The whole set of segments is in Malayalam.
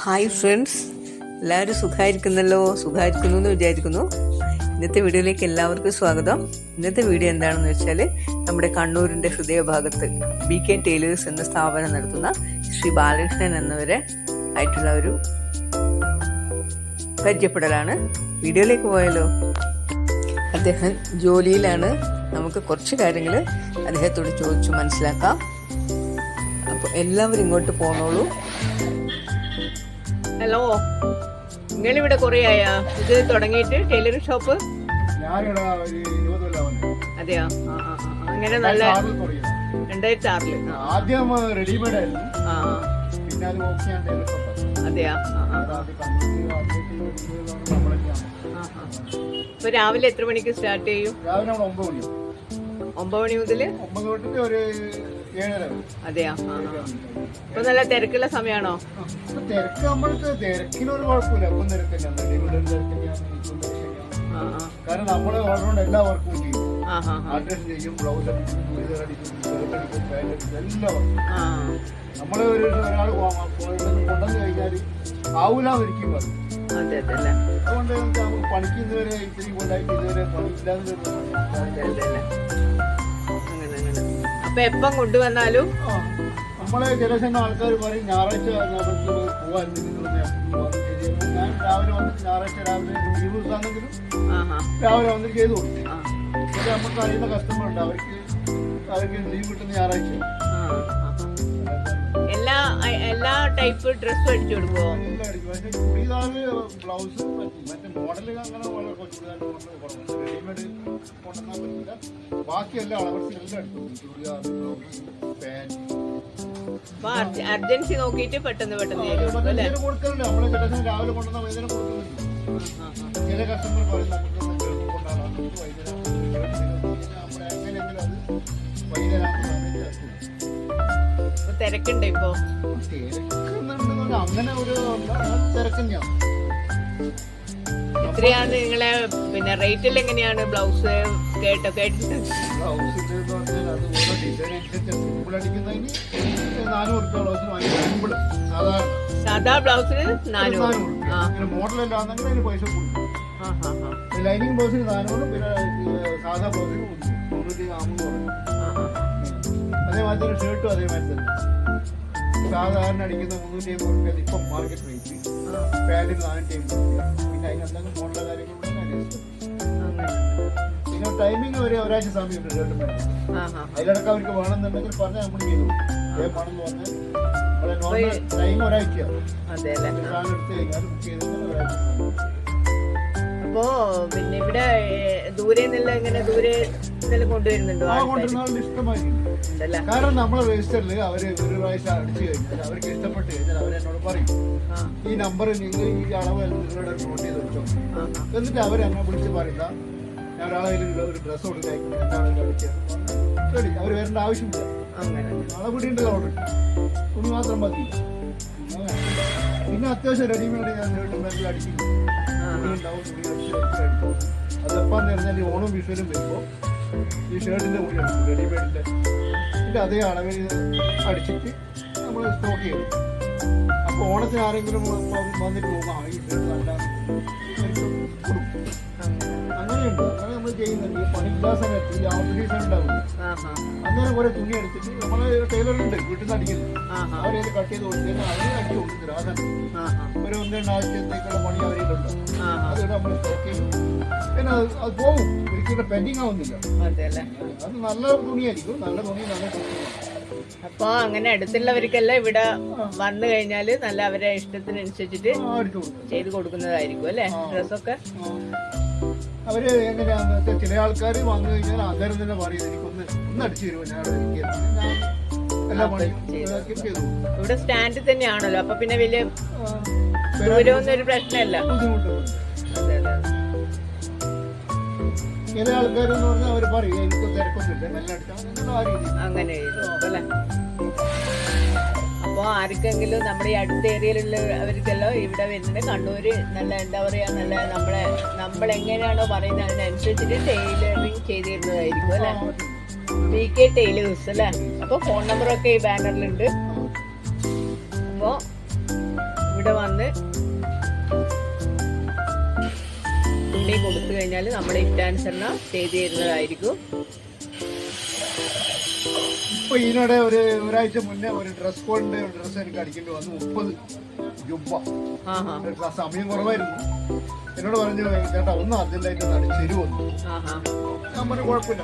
Hi friends. എല്ലാവരും സുഖമായിരിക്കുന്നല്ലോ സുഖമായിരിക്കുന്നു എന്ന് വിചാരിക്കുന്നു. ഇന്നത്തെ വീഡിയോയിലേക്ക് എല്ലാവർക്കും സ്വാഗതം. ഇന്നത്തെ വീഡിയോ എന്താണെന്ന് വെച്ചാൽ നമ്മുടെ കണ്ണൂരിന്റെ ഹൃദയഭാഗത്ത് ബി കെ ടൈലേഴ്സ് എന്ന സ്ഥാപനം നടത്തുന്ന ശ്രീ ബാലകൃഷ്ണൻ എന്നവരെ ആയിട്ടുള്ള ഒരു പരിചയപ്പെടലാണ്. വീഡിയോയിലേക്ക് പോയാലോ? അദ്ദേഹം ജോലിയിലാണ്. നമുക്ക് കുറച്ച് കാര്യങ്ങൾ അദ്ദേഹത്തോട് ചോദിച്ചു മനസ്സിലാക്കാം. അപ്പോൾ എല്ലാവരും ഇങ്ങോട്ട് പോന്നോളൂ. ഹലോ നിങ്ങളിവിടെ കുറേ ആയാ ഇത് തുടങ്ങിയിട്ട് ടൈലറിംഗ് ഷോപ്പ് അതെയോ ആ ആ ആ. അങ്ങനെ നല്ല. രണ്ടായിരത്തി ആറിൽ ആദ്യം റെഡിമെയ്ഡ് ആയിരുന്നു. പിന്നെ അത്. അതെയോ. ഇപ്പൊ രാവിലെ എത്ര മണിക്ക് സ്റ്റാർട്ട് ചെയ്യും രാവിലെ ഒമ്പത് മണി ഒമ്പത് മണി മുതൽ ഒമ്പത് തൊട്ടിട്ട് ഒരു. അതെയോ. ഇപ്പൊ നല്ല തിരക്കുള്ള സമയമാണോ തിരക്ക് നമ്മൾക്ക് തിരക്കിനൊരു കുഴപ്പമില്ല. ഇപ്പം തിരക്ക് ആ ആ. കാരണം നമ്മൾ ഓർഡർ എല്ലാ വർക്കും ചെയ്യും. ആ. ചെയ്യും ബ്ലൗസ് അടിക്കും ചുരിദാർ അടിക്കും ഷർട്ട് അടിക്കും പാന്റ് അടിക്കും എല്ലാ നമ്മൾ ഒരു ഒരാൾ കൊണ്ടുവന്ന് കഴിഞ്ഞാൽ ആവൂല ഒരിക്കും അല്ലേ? അതുകൊണ്ട് നമുക്ക് പണിക്ക് ഇതുവരെ ഇത്തിരി കൊണ്ടായിട്ട് ഇതുവരെ പണിയില്ലാതെ അപ്പൊ എപ്പം കൊണ്ടുവന്നാലും നമ്മളെ ചില സമയം ആൾക്കാർ പറയും ഞായറാഴ്ച പോകാൻ ഞാൻ രാവിലെ വന്നിട്ട് ഞായറാഴ്ച രാവിലെ ലീവ് ദിവസമാണെങ്കിലും ആ ആ രാവിലെ വന്നിട്ട് ചെയ്തു പക്ഷെ നമുക്ക് അറിയുന്ന കസ്റ്റമർ ഉണ്ട് അവർക്ക് അവർക്ക് ലീവ് കിട്ടുന്ന ഞായറാഴ്ച. എല്ലാ എല്ലാ ടൈപ്പ് ഡ്രസ്സും അടിച്ചു കൊടുക്കുവോ? ചുടിദാറ് ബ്ലൗസ് മറ്റേ മോഡൽ അങ്ങനെ വളരെ ചുടിദാർ കുറവ് റെഡിമെയ്ഡ് കൊണ്ടുവന്നാൽ പറ്റില്ല ബാക്കിയെല്ലാം അളവർസ് എല്ലാം എടുത്തു ചുടിദാർ ബ്ലൗസ് പാന്റ് അർജൻസി നോക്കിയിട്ട് പെട്ടെന്ന് പെട്ടെന്ന് കൊടുക്കലുണ്ട്. നമ്മളെ രാവിലെ കൊണ്ടുവന്ന വൈകുന്നേരം കൊടുക്കുന്നുണ്ട് ആ, ആ, ചില കസ്റ്റമർ പറയും നമുക്ക് വൈകുന്നേരം നമ്മുടെ എങ്ങനെയെങ്കിലും അത് വൈകുന്നേരം തിരക്കുണ്ട് ഇപ്പൊ. അങ്ങനെ ഒരു തിരക്ക് തന്നെയാണ് എത്രയാണ് നിങ്ങളെ പിന്നെ റേറ്റിൽ എങ്ങനെയാണ്? ബ്ലൗസ് കേട്ടോ കേട്ടിട്ട് ബ്ലൗസിന്റെ അത് ഓരോ ഡിസൈൻ അനുസരിച്ച് സിമ്പിൾ അടിക്കുന്നതിന് നാനൂറ് രൂപ ബ്ലൗസിന് വാങ്ങി സിമ്പിൾ സാധാരണ. സാധാ ബ്ലൗസിന് നാനൂറ്. നാനൂറ് മോഡൽ ഇങ്ങനെ മോഡലല്ലാന്നെങ്കിൽ അതിന് പൈസ കൊടുക്കും ലൈനിങ് ബ്ലൗസിന് നാനൂറും പിന്നെ സാധാ ബ്ലൗസിന് മുന്നൂറ് മുന്നൂറ്റി നാനൂറ്. അതേമാതിരി ഷർട്ടും അതേമാതിരി തന്നെ. സാധാരണ അടിക്കുന്ന മുന്നൂറ്റി അമ്പത് റുപ്യ ഇപ്പം മാർക്കറ്റ് റേറ്റ് പാന്റിന് നാനൂറ്റി അമ്പത് റുപ്യ പിന്നെ അതിനെന്തെങ്കിലും മോഡല കാര്യങ്ങളുണ്ടെങ്കിൽ അങ്ങനെ. പിന്നെ ടൈമിംഗ് ഒരു ഒരാഴ്ച സമയം അതിലടക്കം അവർക്ക് വേണമെന്നുണ്ടെങ്കിൽ പറഞ്ഞാൽ നമ്മൾ ചെയ്തു. വേണമെന്ന് പറഞ്ഞാൽ ടൈം ഒരാഴ്ച. സാധനം എടുത്ത് കഴിഞ്ഞാൽ ബുക്ക് ചെയ്തിട്ട് ഒരാഴ്ച. അപ്പോ പിന്നെ ഇവിടെ ദൂരെ നിന്നെല്ലാം ഇങ്ങനെ ദൂരെ നിന്നെല്ലാം കൊണ്ടുവരുന്നുണ്ടോ കാരണം നമ്മളെ രജിസ്റ്ററിൽ അവർ ഒരു പ്രാവശ്യം അടിച്ചു കഴിഞ്ഞാൽ അവർക്ക് ഇഷ്ടപ്പെട്ട് കഴിഞ്ഞാൽ അവരെന്നോട് പറയും ഈ നമ്പർ നിങ്ങൾ ഈ അളവ് നിങ്ങളുടെ നോട്ട് ചെയ്ത് വെച്ചോ. എന്നിട്ട് അവരെന്നെ വിളിച്ച് പറയുക ഞാൻ ഒരാളെ ഒരു ഡ്രസ്സ് ശരി അവർ വരേണ്ട ആവശ്യമില്ല. നാളെ കൂടി ഉണ്ട് അവിടെ. തുണി മാത്രം മതി. പിന്നെ അത്യാവശ്യം റെഡിമെയ്ഡ് ഞാൻ അടിക്കുന്നു അടിക്കും. ഉണ്ടാവും അടിച്ച് അടിക്കും അതെപ്പാന്ന് പറഞ്ഞാൽ ഈ ഓണം വിഷുവിനും വരുമ്പോൾ ഈ ഷർട്ടിന്റെ കൂടി അടിക്കും റെഡിമെയ്ഡിന്റെ എന്നിട്ട് അതേ അളവിൽ അടിച്ചിട്ട് നമ്മൾ സ്റ്റോക്ക് ചെയ്യും അപ്പോൾ ഓണത്തിന് ആരെങ്കിലും വന്നിട്ട് പോകുമ്പോൾ ഈ ഷർട്ട് നല്ല അങ്ങനെ നമ്മൾ ചെയ്യുന്നുണ്ട്. ഈ പണിയില്ലാ സമയത്ത് ഈ ഔട്ട് സീസൺ ഉണ്ടാവും ആ ആ അന്നേരം കുറെ തുണി എടുത്തിട്ട് നമ്മളെ ടൈലറുണ്ട് വീട്ടിൽ നിന്ന് അടിക്കുന്നത് അവരത് കട്ട് ചെയ്ത് കൊടുത്തിട്ട് അവരെ അടിച്ചു കൊടുക്കുന്നത് ഒരു ഒന്ന് പണി അവരിലുണ്ട് ആ. നമ്മൾ സ്റ്റോക്ക് ചെയ്യും പിന്നെ അത് അത് പോകും ഒരിക്കലും പെൻഡിങ് ആവുന്നില്ല. അതെ നല്ല തുണിയായിരിക്കും. നല്ല തുണി നല്ല അപ്പൊ അങ്ങനെ അടുത്തുള്ളവർക്കെല്ലാം ഇവിടെ വന്നു കഴിഞ്ഞാൽ നല്ല അവരെ ഇഷ്ടത്തിനനുസരിച്ചിട്ട് ചെയ്ത് കൊടുക്കുന്നതായിരിക്കും അല്ലെ? ഡ്രസ്സൊക്കെ. അവർ എങ്ങനെയാന്ന് ചില ആൾക്കാർ വന്നു കഴിഞ്ഞാൽ അന്നേരം തന്നെ പറയും എനിക്കൊന്ന് ഒന്ന് അടിച്ചു തരുമോ? ഞാൻ എനിക്ക് ഇരിക്കുകയാണ്." ഞാൻ എല്ലാ പണിയും ഇതാക്കി ചെയ്തു. ഇവിടെ സ്റ്റാൻഡിൽ തന്നെയാണല്ലോ. അപ്പൊ പിന്നെ വലിയ ദൂരമൊന്നും ഒരു പ്രശ്നമല്ല. ചില ആൾക്കാരെന്ന് പറഞ്ഞാൽ അവർ പറയും എനിക്ക് തിരക്കൊന്നുമില്ല നല്ല അങ്ങനെ അപ്പോൾ ആർക്കെങ്കിലും നമ്മുടെ ഈ അടുത്ത ഏരിയയിലുള്ള അവർക്കെല്ലാം ഇവിടെ വരുന്നത് കണ്ണൂർ നല്ല എന്താ പറയാ നല്ല നമ്മളെ നമ്മൾ എങ്ങനെയാണോ പറയുന്നത് അതിനനുസരിച്ചിട്ട് ടൈലറിങ് ചെയ്ത് തരുന്നതായിരിക്കും അല്ലേ? പി കെ ടൈലേഴ്സ് അല്ലേ? അപ്പോൾ ഫോൺ നമ്പറൊക്കെ ഈ ബാനറിലുണ്ട് അപ്പോൾ ഇവിടെ വന്ന് തുണി കൊടുത്തു കഴിഞ്ഞാൽ നമ്മുടെ ഇഷ്ടാനുസരണം ചെയ്തു തരുന്നതായിരിക്കും ഇപ്പൊ ഇതിനിടെ ഒരു ഒരാഴ്ച മുന്നേ ഒരു ഡ്രസ് കോഡിന്റെ ഡ്രസ് എനിക്ക് അടിക്കേണ്ടി വന്നു. മുപ്പത് ജുബ സമയം കുറവായിരുന്നു. എന്നോട് പറഞ്ഞു ചേട്ടാ ഒന്ന് അർജന്റായിട്ട് നടി അടിച്ചു വന്നു ആ ഹാ ഞാൻ പറഞ്ഞു കുഴപ്പമില്ല.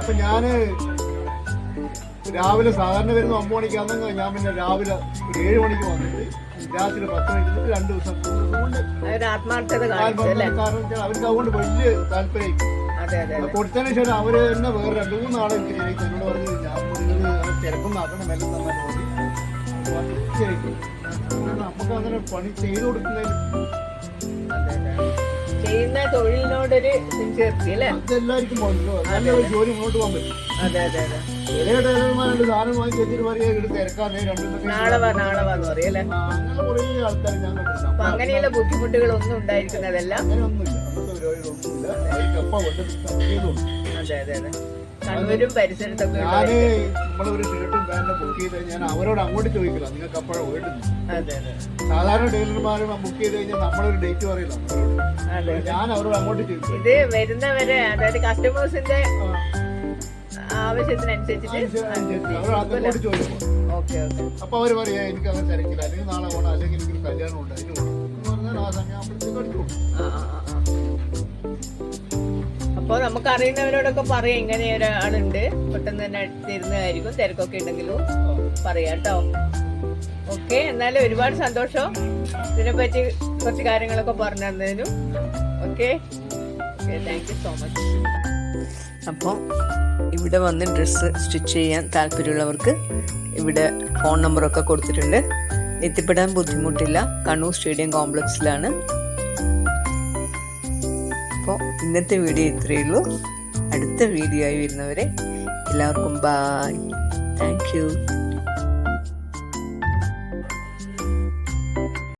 അപ്പൊ ഞാൻ രാവിലെ സാധാരണ വരുന്ന ഒമ്പത് മണിക്ക് അന്ന് ഞാൻ പിന്നെ രാവിലെ ഒരു ഏഴ് മണിക്ക് വന്നിട്ട് രാത്രി പത്ത് മണിക്ക് രണ്ട് ദിവസം കാരണം അവർക്ക് അതുകൊണ്ട് വലിയ താല്പര്യം കൊടുത്തതിന് ശേഷം അവർ തന്നെ വേറെ രണ്ടു മൂന്നാളെ എനിക്ക് എന്നോട് പറഞ്ഞു തിരക്കൊന്നും ആക്കണം മെല്ലെ തന്നെ നോക്കി തീർച്ചയായിട്ടും നമുക്ക് അങ്ങനെ പണി ചെയ്തു കൊടുക്കുന്നതിൽ. ചെയ്യുന്ന തൊഴിലിനോടൊരു സിൻസിയറിറ്റി അല്ലേ? അതെല്ലാവർക്കും പോകണ്ടല്ലോ. നല്ല ഒരു ജോലി മുന്നോട്ട് പോകാൻ പറ്റും അതെ അതെ അതെ. ചില ടൈലർമാരുണ്ട് സാധനം വാങ്ങി വെച്ചിട്ട് പറയുക ഇവിടെ തിരക്കാതെ രണ്ടു നാളെ വാ നാളെ വാന്ന് പറയും അല്ലേ? അങ്ങനെ കുറേ ആൾക്കാർ ഞാൻ കണ്ടിട്ടുണ്ട്. അപ്പൊ അങ്ങനെയുള്ള ബുദ്ധിമുട്ടുകളൊന്നും ഉണ്ടായിരിക്കുന്നതല്ല. അങ്ങനെയൊന്നുമില്ല. അങ്ങനത്തെ പരിപാടികളൊന്നുമില്ല കൊണ്ട് അതെ അതെ അതെ. കണ്ണൂരും പരിസരത്തൊക്കെ ഞാൻ നമ്മളൊരു ഷർട്ടും പാന്റും ബുക്ക് ചെയ്ത് ഞാൻ അവരോട് അങ്ങോട്ട് ചോദിക്കില്ല. നിങ്ങൾക്ക് അപ്പോഴും വീട്ടിൽ സാധാരണ ടൈലർമാരും ബുക്ക് ചെയ്ത് കഴിഞ്ഞാൽ നമ്മളൊരു ഡേറ്റ് പറയില്ല. ഞാൻ അവരോട് അങ്ങോട്ട് ചോദിക്കും. ഇത് വരുന്നവരെ അതായത് കസ്റ്റമേഴ്സിന്റെ ആവശ്യത്തിനനുസരിച്ചിട്ട് അവർ ചോദിക്കും. അപ്പൊ അവർ പറയാ എനിക്ക് അങ്ങനെ തിരക്കില്ല. അല്ലെങ്കിൽ നാളെ പോകണം അല്ലെങ്കിൽ എനിക്ക് കല്യാണം ഉണ്ട് അതിന് പോകണം പറഞ്ഞാൽ ആ സമയം അപ്പോഴത്തേക്ക് അടിച്ചു കൊടുക്കും ആ ആ ആ, ആ. അപ്പൊ നമുക്ക് അറിയുന്നവരോടൊക്കെ പറയാം ഇങ്ങനെ ഒരാളുണ്ട് പെട്ടെന്ന് തന്നെ തരുന്നതായിരിക്കും തിരക്കൊക്കെ ഉണ്ടെങ്കിലും പറയാം കേട്ടോ. ഓക്കെ എന്നാലും ഒരുപാട് സന്തോഷം ഇതിനെപ്പറ്റി കുറച്ച് കാര്യങ്ങളൊക്കെ പറഞ്ഞു തന്നതിനും. Okay? Thank you so much അപ്പോൾ ഇവിടെ വന്ന് ഡ്രസ്സ് സ്റ്റിച്ച് ചെയ്യാൻ താല്പര്യമുള്ളവർക്ക് ഇവിടെ ഫോൺ നമ്പറൊക്കെ കൊടുത്തിട്ടുണ്ട്. എത്തിപ്പെടാൻ ബുദ്ധിമുട്ടില്ല. കണ്ണൂർ സ്റ്റേഡിയം കോംപ്ലക്സിലാണ് അപ്പോൾ ഇന്നത്തെ വീഡിയോ ഇത്രയേ ഉള്ളൂ. അടുത്ത വീഡിയോ ആയി വരുന്നവരെ എല്ലാവർക്കും ബായ് താങ്ക് യു